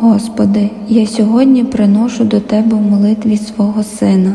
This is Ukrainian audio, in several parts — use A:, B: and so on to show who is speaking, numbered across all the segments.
A: Господи, я сьогодні приношу до Тебе в молитві свого Сина.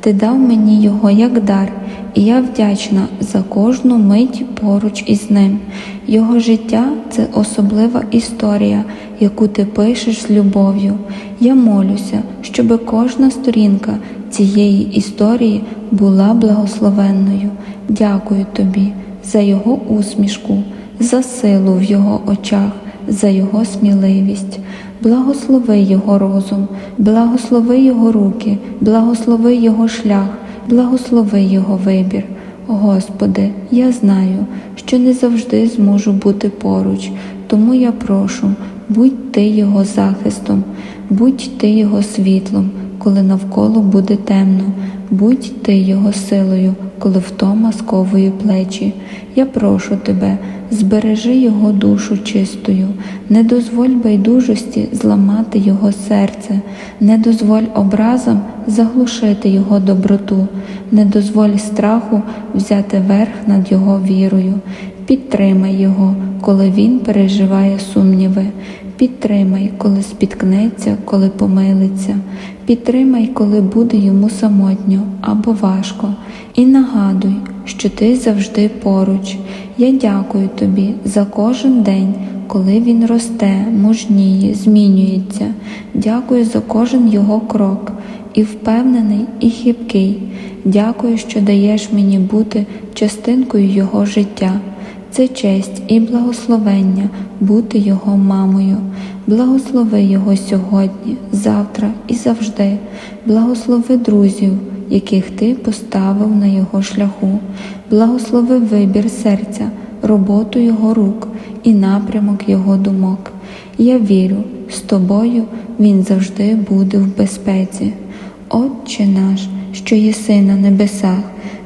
A: Ти дав мені його як дар, і я вдячна за кожну мить поруч із ним. Його життя це особлива історія, яку ти пишеш з любов'ю. Я молюся, щоб кожна сторінка цієї історії була благословенною. Дякую тобі за його усмішку, за силу в його очах, за його сміливість. Благослови його розум, благослови його руки, благослови його шлях, благослови його вибір. Господи, я знаю, що не завжди зможу бути поруч, тому я прошу, будь ти його захистом, будь ти його світлом, коли навколо буде темно, будь ти його силою, коли втома сковує плечі. Я прошу тебе, збережи його душу чистою, не дозволь байдужості зламати його серце, не дозволь образам заглушити його доброту, не дозволь страху взяти верх над його вірою. Підтримай його, коли він переживає сумніви. Підтримай, коли спіткнеться, коли помилиться. Підтримай, коли буде йому самотньо або важко. І нагадуй, що ти завжди поруч. Я дякую тобі за кожен день, коли він росте, мужніє, змінюється. Дякую за кожен його крок, і впевнений, і хибкий. Дякую, що даєш мені бути частинкою його життя. Це честь і благословення бути його мамою. Благослови його сьогодні, завтра і завжди. Благослови друзів, яких ти поставив на його шляху. Благослови вибір серця, роботу його рук і напрямок його думок. Я вірю, з тобою він завжди буде в безпеці. Отче наш, що єси на небесах,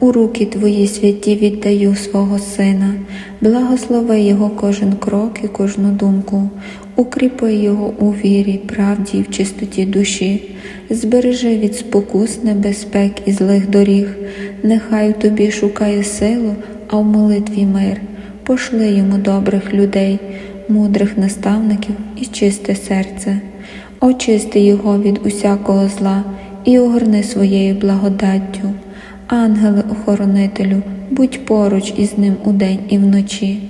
A: у руки Твої святі віддаю свого Сина, благослови Його кожен крок і кожну думку, укріпи Його у вірі, правді і в чистоті душі, збережи від спокус, небезпек і злих доріг, нехай тобі шукає силу, а в молитві мир, пошли йому добрих людей, мудрих наставників і чисте серце, очисти його від усякого зла і огорни своєю благодаттю. Ангеле-охоронителю, будь поруч із ним удень і вночі.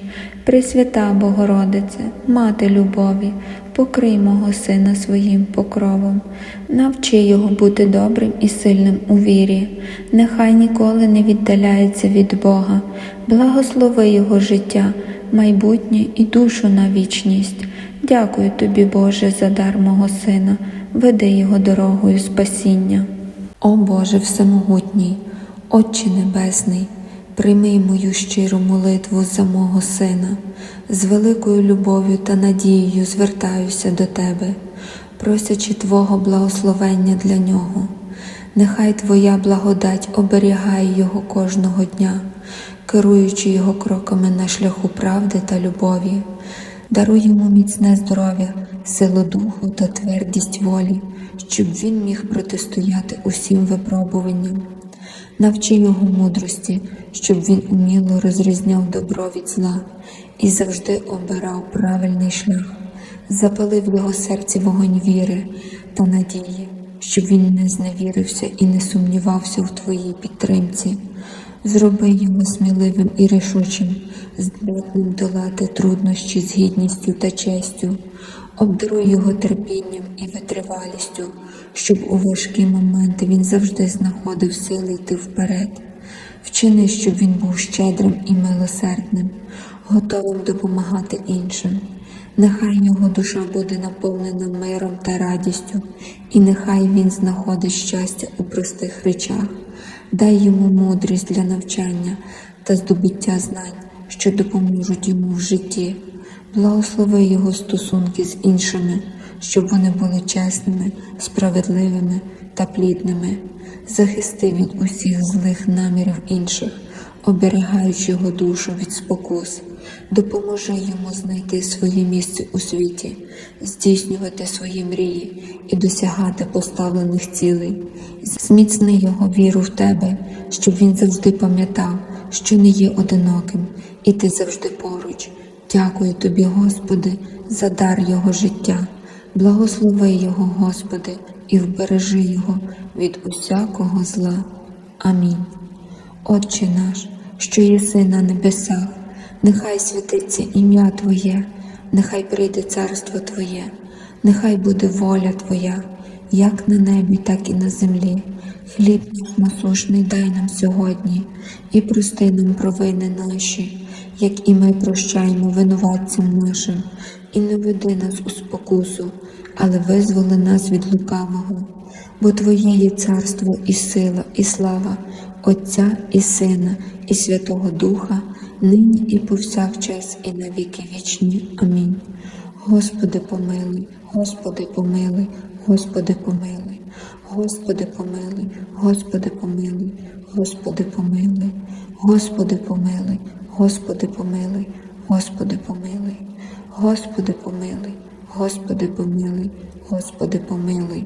A: Пресвята Богородице, Мати любові, покрий мого сина своїм покровом, навчи його бути добрим і сильним у вірі, нехай ніколи не віддаляється від Бога, благослови його життя, майбутнє і душу на вічність. Дякую тобі, Боже, за дар мого сина, веди його дорогою спасіння.
B: О Боже Всемогутній, Отче Небесний, прийми мою щиру молитву за мого Сина, з великою любов'ю та надією звертаюся до Тебе, просячи Твого благословення для нього. Нехай Твоя благодать оберігає Його кожного дня, керуючи Його кроками на шляху правди та любові. Даруй йому міцне здоров'я, силу духу та твердість волі, щоб він міг протистояти усім випробуванням. Навчи його мудрості, щоб він уміло розрізняв добро від зла і завжди обирав правильний шлях, запали в його серці вогонь віри та надії, щоб він не зневірився і не сумнівався в твоїй підтримці. Зроби його сміливим і рішучим, здатним долати труднощі з гідністю та честю, обдаруй його терпінням і витривалістю, щоб у важкі моменти він завжди знаходив сили йти вперед. Вчини, щоб він був щедрим і милосердним, готовим допомагати іншим. Нехай його душа буде наповнена миром та радістю, і нехай він знаходить щастя у простих речах. Дай йому мудрість для навчання та здобуття знань, що допоможуть йому в житті. Благослови його стосунки з іншими, щоб вони були чесними, справедливими та плідними. Захисти від усіх злих намірів інших, оберігаючи його душу від спокус. Допоможи йому знайти своє місце у світі, здійснювати свої мрії і досягати поставлених цілей. Зміцни його віру в тебе, щоб він завжди пам'ятав, що не є одиноким, і ти завжди поруч. Дякую тобі, Господи, за дар Його життя. Благослови Його, Господи, і вбережи Його від усякого зла. Амінь. Отче наш, що єси на небесах, нехай святиться ім'я Твоє, нехай прийде царство Твоє, нехай буде воля Твоя, як на небі, так і на землі. Хліб насушний дай нам сьогодні, і прости нам провини наші, як і ми прощаємо винуватцям нашим, і не веди нас у спокусу, але визволи нас від лукавого. Бо Твоє є царство і сила, і слава Отця і Сина, і Святого Духа, нині і повсякчас, і на віки вічні. Амінь. Господи помилуй, Господи помилуй, Господи помилуй, Господи помилуй, Господи помилуй, Господи помилуй, Господи помилуй, Господи помилуй, Господи помилуй, Господи помилуй, Господи помилуй, Господи помилуй.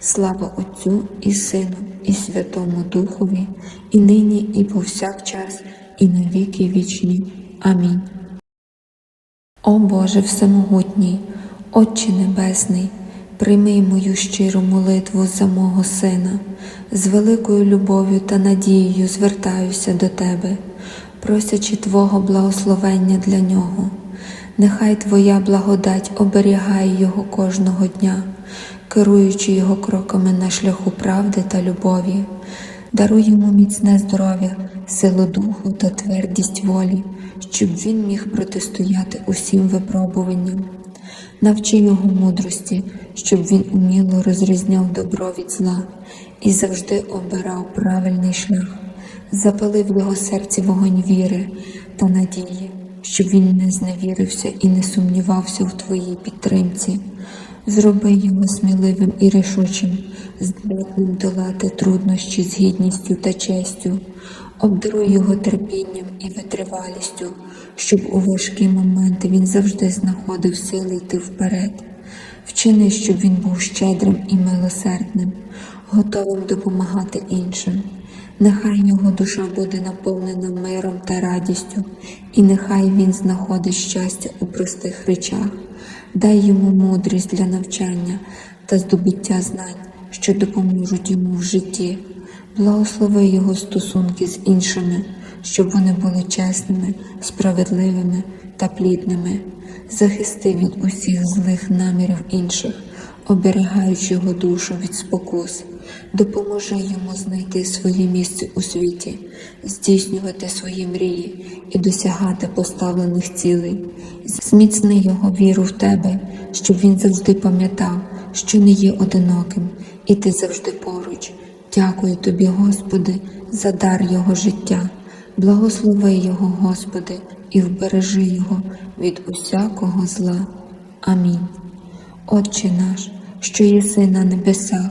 B: Слава Отцю і Сину, і Святому Духові, і нині, і повсякчас, і на віки вічні. Амінь. О Боже Всемогутній, Отче Небесний, прийми мою щиру молитву за мого Сина, з великою любов'ю та надією звертаюся до Тебе, просячи Твого благословення для нього. Нехай Твоя благодать оберігає Його кожного дня, керуючи Його кроками на шляху правди та любові. Даруй йому міцне здоров'я, силу духу та твердість волі, щоб він міг протистояти усім випробуванням. Навчи його мудрості, щоб він уміло розрізняв добро від зла і завжди обирав правильний шлях, запали в його серці вогонь віри та надії, щоб він не зневірився і не сумнівався в твоїй підтримці. Зроби його сміливим і рішучим, здатним долати труднощі з гідністю та честю, обдаруй його терпінням і витривалістю, щоб у важкі моменти він завжди знаходив сили йти вперед. Вчини, щоб він був щедрим і милосердним, готовим допомагати іншим. Нехай його душа буде наповнена миром та радістю, і нехай він знаходить щастя у простих речах. Дай йому мудрість для навчання та здобуття знань, що допоможуть йому в житті. Благослови його стосунки з іншими, щоб вони були чесними, справедливими та плідними. Захисти від усіх злих намірів інших, оберігаючи його душу від спокус. Допоможи йому знайти своє місце у світі, здійснювати свої мрії і досягати поставлених цілей. Зміцни його віру в тебе, щоб він завжди пам'ятав, що не є одиноким, і ти завжди поруч. Дякую тобі, Господи, за дар його життя. Благослови його, Господи, і вбережи його від усякого зла. Амінь. Отче наш, що єси на небесах,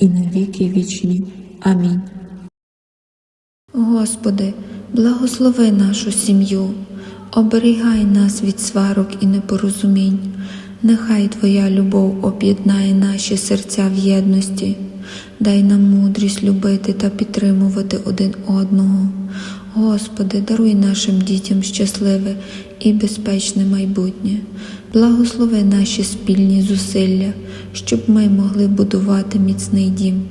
B: і на віки вічні. Амінь.
A: Господи, благослови нашу сім'ю, оберігай нас від сварок і непорозумінь. Нехай Твоя любов об'єднає наші серця в єдності. Дай нам мудрість любити та підтримувати один одного. Господи, даруй нашим дітям щасливе і безпечне майбутнє. Благослови наші спільні зусилля, щоб ми могли будувати міцний дім.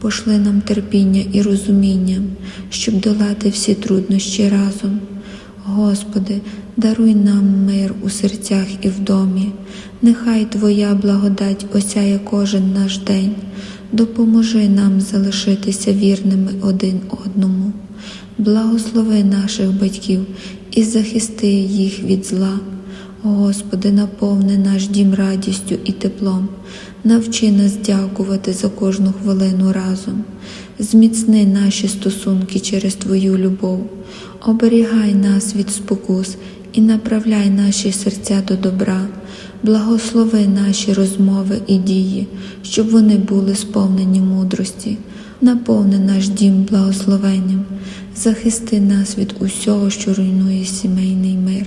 A: Пошли нам терпіння і розуміння, щоб долати всі труднощі разом. Господи, даруй нам мир у серцях і в домі. Нехай Твоя благодать осяє кожен наш день. Допоможи нам залишитися вірними один одному. Благослови наших батьків і захисти їх від зла. Господи, наповни наш дім радістю і теплом, навчи нас дякувати за кожну хвилину разом, зміцни наші стосунки через Твою любов, оберігай нас від спокус і направляй наші серця до добра, благослови наші розмови і дії, щоб вони були сповнені мудрості, наповни наш дім благословенням, захисти нас від усього, що руйнує сімейний мир.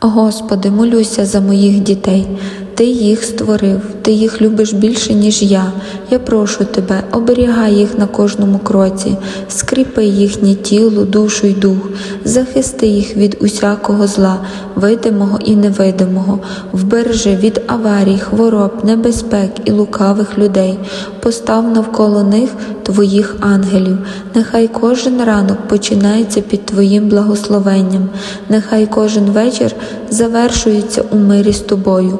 A: Господи, молюся за моїх дітей. Ти їх створив, ти їх любиш більше, ніж я. Я прошу тебе, оберігай їх на кожному кроці, скріпи їхнє тіло, душу й дух, захисти їх від усякого зла, видимого і невидимого, вбережи від аварій, хвороб, небезпек і лукавих людей. Постав навколо них твоїх ангелів. Нехай кожен ранок починається під Твоїм благословенням, нехай кожен вечір завершується у мирі з тобою.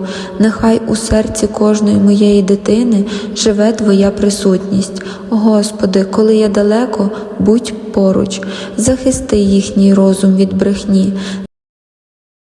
A: Нехай у серці кожної моєї дитини живе Твоя присутність. Господи, коли я далеко, будь поруч, захисти їхній розум від брехні.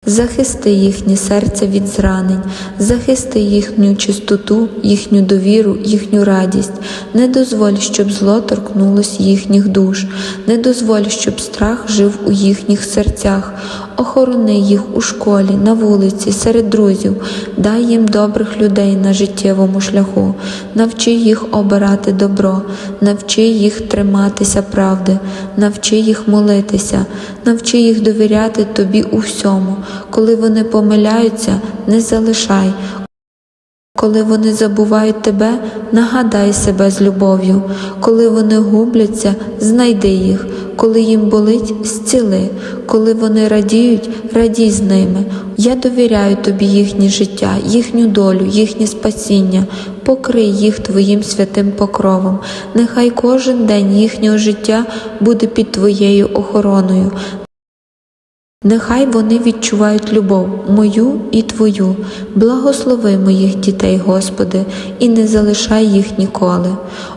A: Захисти їхнє серце від зранень, захисти їхню чистоту, їхню довіру, їхню радість. Не дозволь, щоб зло торкнулось їхніх душ, не дозволь, щоб страх жив у їхніх серцях. Охорони їх у школі, на вулиці, серед друзів, дай їм добрих людей на життєвому шляху, навчи їх обирати добро, навчи їх триматися правди, навчи їх молитися, навчи їх довіряти тобі у всьому. Коли вони помиляються, не залишай. Коли вони забувають тебе, нагадай себе з любов'ю. Коли вони губляться, знайди їх. Коли їм болить, зціли. Коли вони радіють, радій з ними. Я довіряю тобі їхнє життя, їхню долю, їхнє спасіння. Покрий їх твоїм святим покровом. Нехай кожен день їхнього життя буде під твоєю охороною. Нехай вони відчувають любов мою і Твою. Благослови моїх дітей, Господи, і не залишай їх ніколи.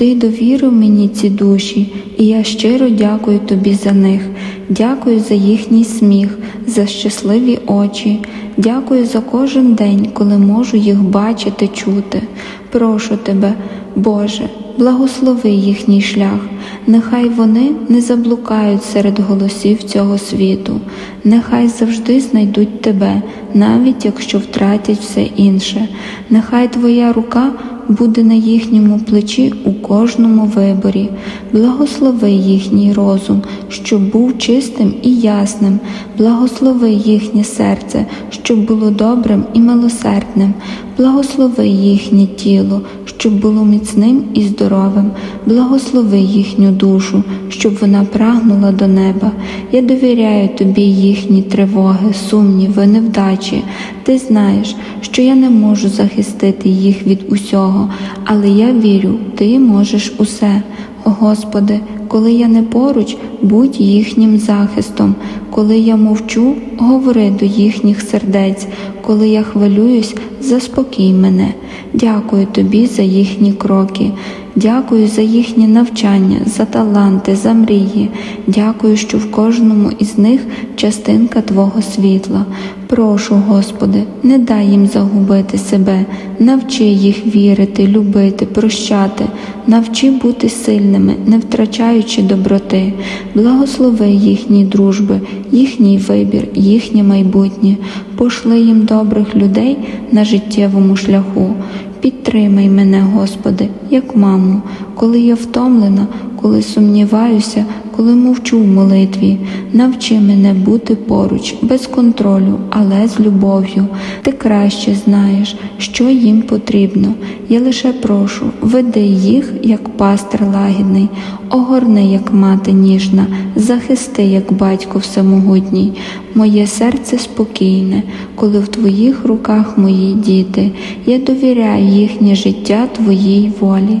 A: Ти довірив мені ці душі, і я щиро дякую тобі за них. Дякую за їхній сміх, за щасливі очі. Дякую за кожен день, коли можу їх бачити, чути. Прошу тебе, Боже, благослови їхній шлях, нехай вони не заблукають серед голосів цього світу, нехай завжди знайдуть Тебе, навіть якщо втратять все інше, нехай Твоя рука буде на їхньому плечі у кожному виборі, благослови їхній розум, щоб був чистим і ясним, благослови їхнє серце, щоб було добрим і милосердним, благослови їхнє тіло, щоб було міцним і здоровим, благослови їхню душу, щоб вона прагнула до неба. Я довіряю тобі їхні тривоги, сумніви, невдачі. Ти знаєш, що я не можу захистити їх від усього, але я вірю, ти можеш усе. О Господи, коли я не поруч, будь їхнім захистом. Коли я мовчу, говори до їхніх сердець. Коли я хвилююсь, заспокій мене. Дякую тобі за їхні кроки. Дякую за їхнє навчання, за таланти, за мрії. Дякую, що в кожному із них частинка Твого світла. Прошу, Господи, не дай їм загубити себе, навчи їх вірити, любити, прощати, навчи бути сильними, не втрачаючи доброти, благослови їхні дружби, їхній вибір, їхнє майбутнє, пошли їм добрих людей на життєвому шляху. Підтримай мене, Господи, як маму, коли я втомлена, коли сумніваюся, коли мовчу в молитві. Навчи мене бути поруч, без контролю, але з любов'ю. Ти краще знаєш, що їм потрібно. Я лише прошу, веди їх, як пастир лагідний, огорни, як мати ніжна, захисти, як батько всемогутній. Моє серце спокійне, коли в твоїх руках мої діти. Я довіряю їхнє життя Твоїй волі.